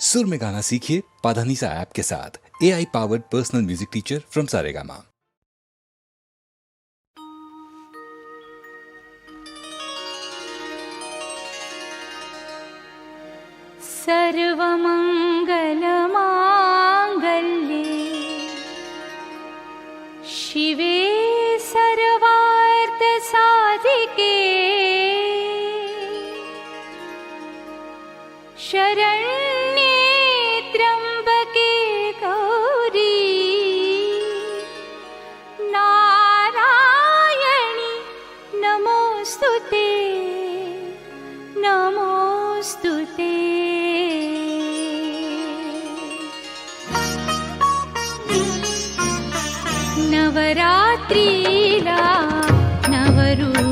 सुर में गाना सीखिए पाधानीसा ऐप के साथ। A I powered personal music teacher from Saregama सर्वमङ्गलमाङ्गल्ये शिवे రాత్రిలా నవరు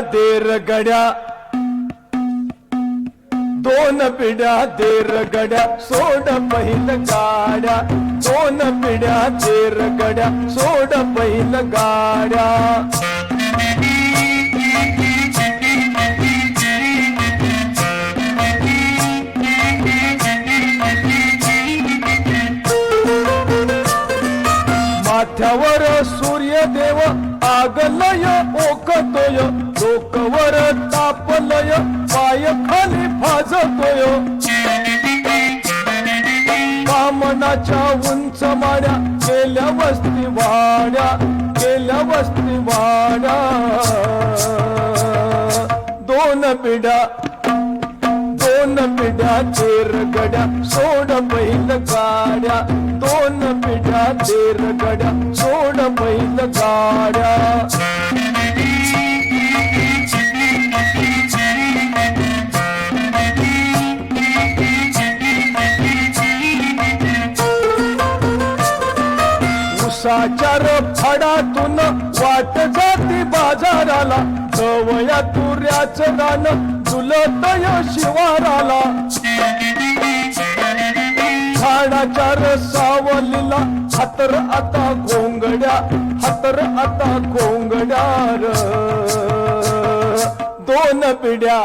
दोन पिढ्या देर गड्या दोन पिढ्या देर गड्या सोड पहिल गाड्या दोन पिढ्या देर गड्या सोड पहिल गाड्या माथ्यावर सूर्यदेव आगलय ओकतोय वर तापलय पाय खाली भाजतोय. कामनाच्या उंच माड्या केल्या वस्ती वाड्या केल्या वस्ती वाड्या. दोन पिढ्या दोन पिढ्या तेर गड्या सोड बैल गाड्या. दोन पिढ्या तेर गड्या सोड बैल गाड्या. उसाचार फडातून वाट जाती बाजाराला. गवया तुऱ्याच रान जुलतय शिवाराला. झाडाच्या रसावलीला हातर आता घोंगड्या हातर आता घोंगड्या र. दोन पिढ्या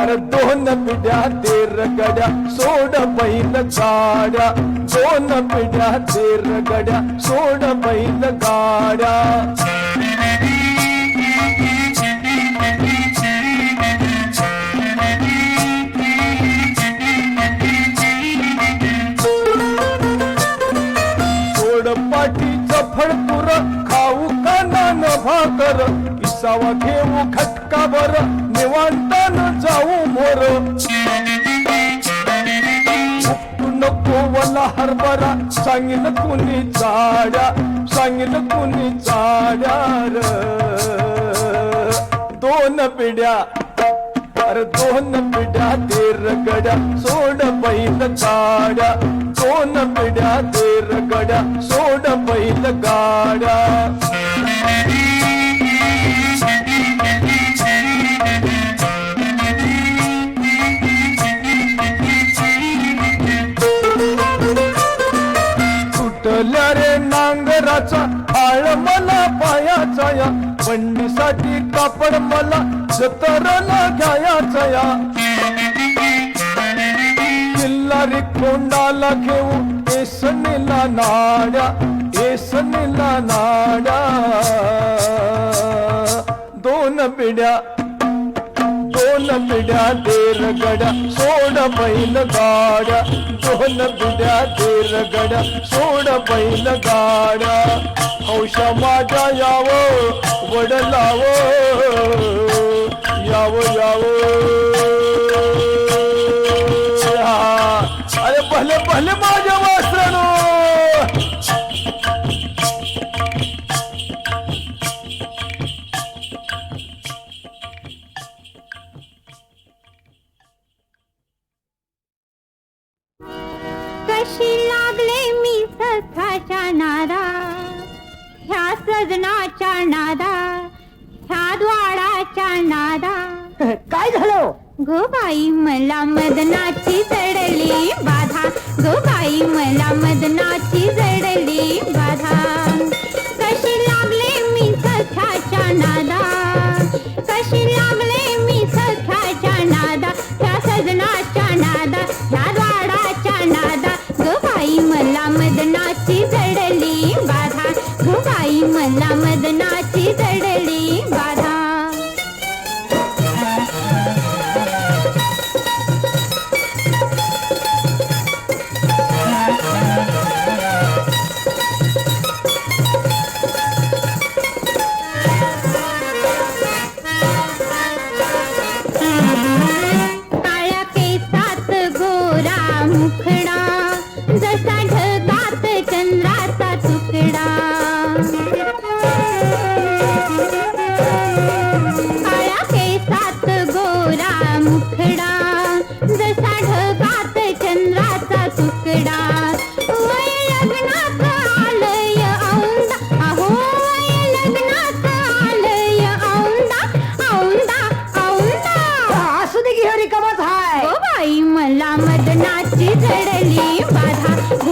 अरे दोन पिढ्या ते रगड्या सोड बैल गाड्या सोन पिढ्या तेर सोड बैल गाड्या. सोड पाठीचं फळपुर खाऊ कानान भाकर? इसावा घेऊ खटका बर निवांतान जाऊ मोर. नको हरभरा. सांगिन कुणी चाड्या सांगिन कुणी चाड्या र. दोन पिढ्या. अरे दोन पिढ्या ते रगड्या सोड बैल गाड्या. दोन पिढ्या ते रगड्या सोड बैल गाड्या. कापड मला जतरला घ्यायाचा या. किल्लारी कोंडाला घेऊ एसनीला नाड्या एसनीला नाड्या. दोन पिढ्या दोन पिढ्या तेर गड्या सोड बैल गाड्या. दोन पिढ्या तेर गड्या सोड बैल गाड्या. हौशा माझ्या यावं वडलावं यावं यावं. अरे भले भले hot, hot.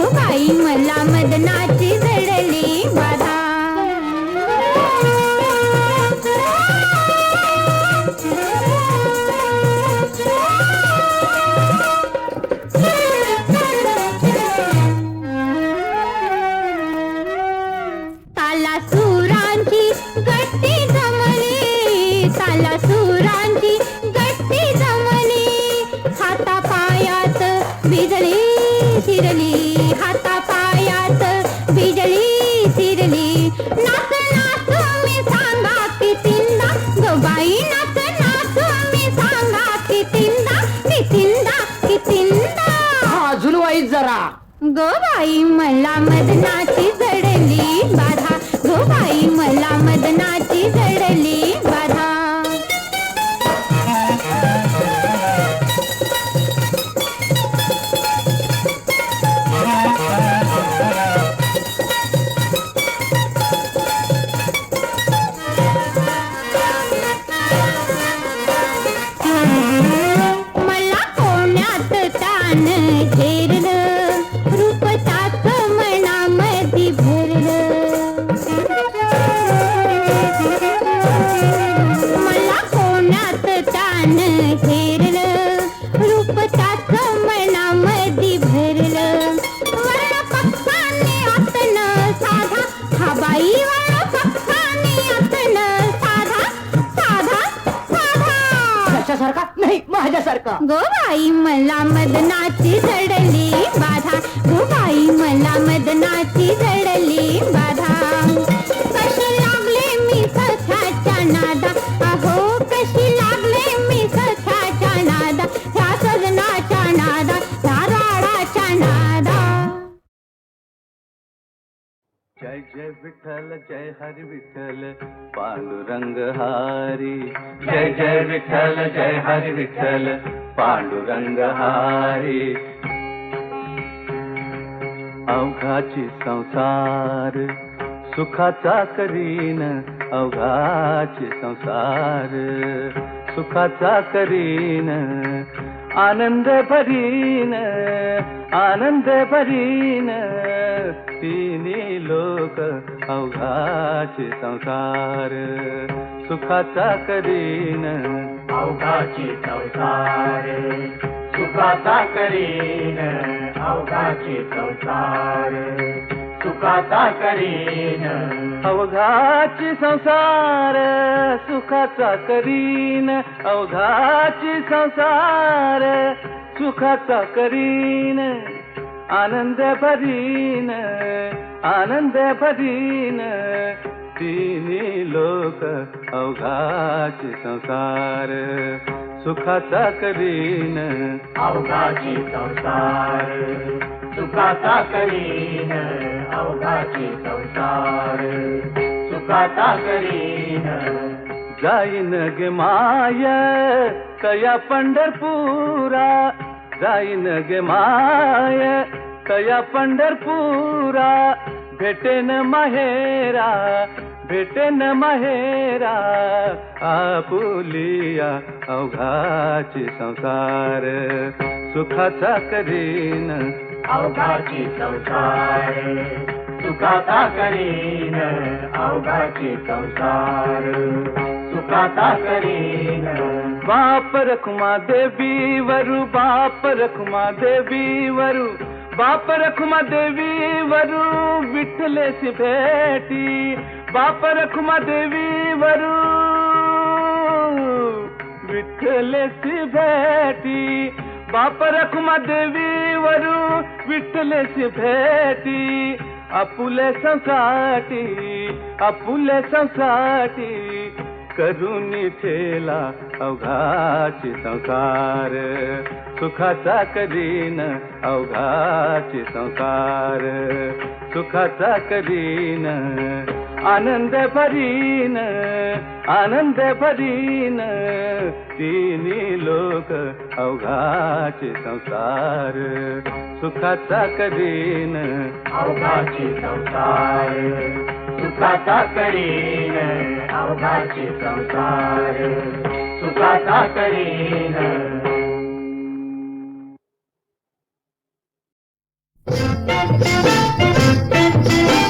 पांडुरंगहारी जय जय विठ्ठल जय हरी विठ्ठल पांडुरंगहारी अवघाची संसार सुखाचा करीन अवघाची संसार सुखाचा करीन आनंद परीन आनंद परीन तिन्ही लोक अवघाचे संसार सुखाचा करीन. अवघाची संसार सुखाचा करीन. अवघाची संसार. सुखाचा करीन. अवघाची संसार सुखाचा करीन. अवघाची संसार सुखाचा करीन. आनंद भरीन आनंद भरीन. तिन्ही लोक अवघाचे संसार सुखाचा करीन. अवघाची संसार सुखाचा करीन. अवघाची संसार. सुखाता करीन. जाईन गे माय कया पंढरपुरा. जाईन गे माय कया पंढरपुरा. भेटेन माहेरा भेटेन माहेरा. आपुलिया अवघाची संसार. सुखाचा करीन. अवघाची संसार. सुखाता करीन अवघाची संसार. सुखाता करीन. बाप रखुमा देवी वरु बाप रखुमा देवी वरु बाप रखुमा देवी वरु विठ्ठलेसी भेटी. बाप रखुमा देवी वरु विठ्ठलेसी भेटी. बाप रखुमा देवी वरु विठ्ठलेसी भेटी आपुले संसाटी आपुले संसाटी करून ठेला अवघाची संसार सुखाचा करीन अवघाची संसार सुखाचा करीन आनंद परीन आनंद परीन तिन्ही लोक अवघाचे संसार सुखाचा करीन अवघाचे संसार सुखाचा करीन अवघाचे संसार सुखाचा करीन Thank you.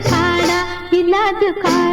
पाडा इलाज का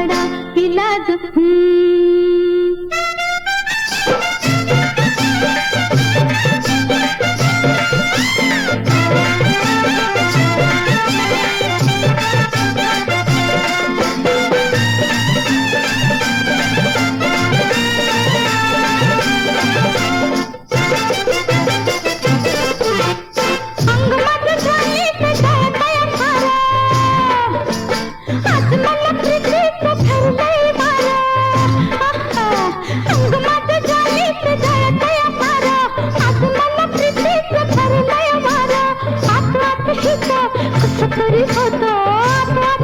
तरी होत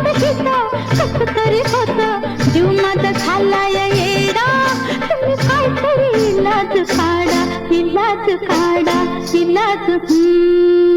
कस तरी होत. जीव माझा खालाय येडा. तुम्ही काहीतरी इलाज काढा इलाज काढा इलाज. हम्म.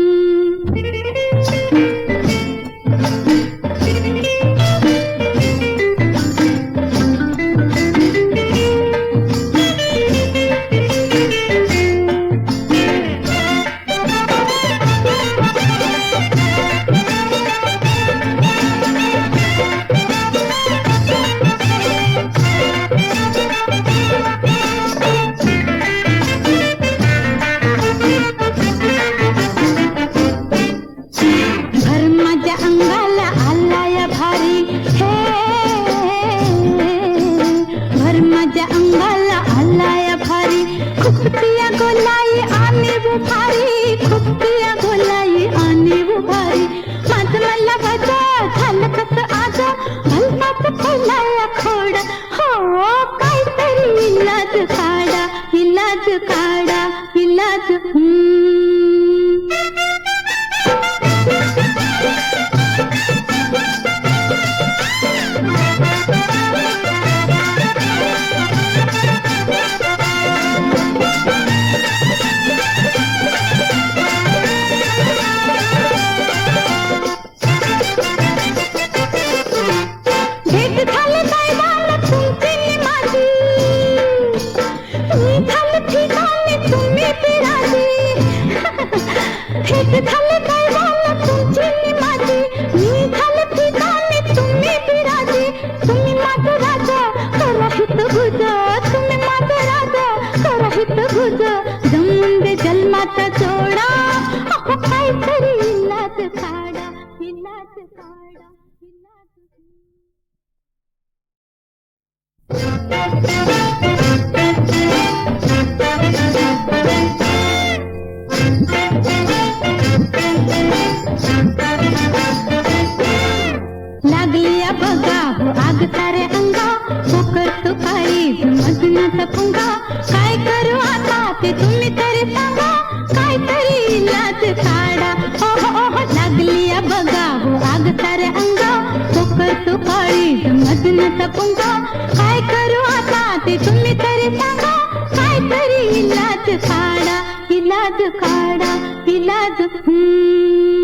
हसून पुंगा काय करू आता ते तुम्ही तरी सांगा. काय तरी इलाज काढा इलाज काढा इलाज हम्म.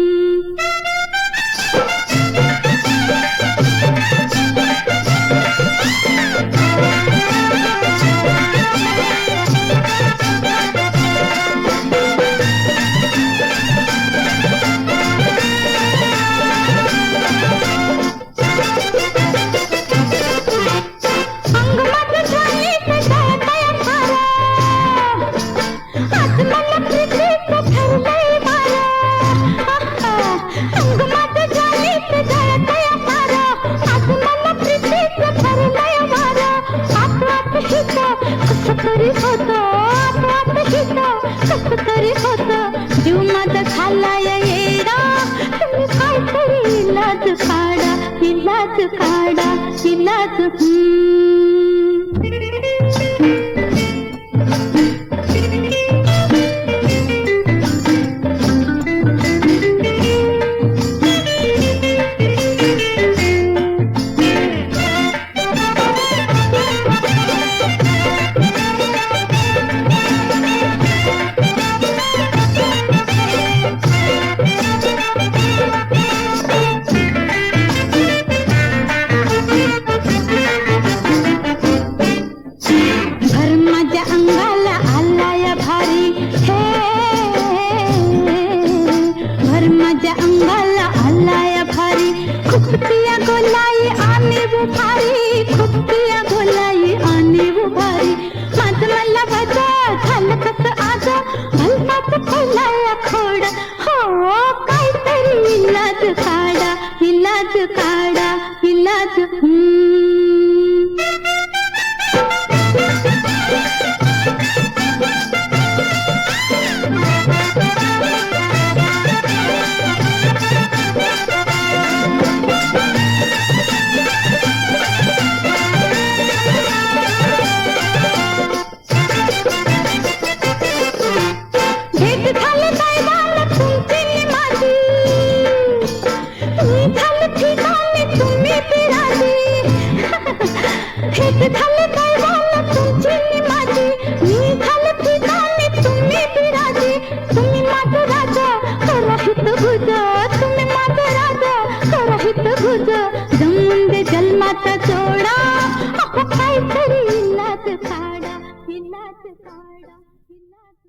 इलाज काढा इलाज इलाज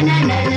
काढा इलाज रंग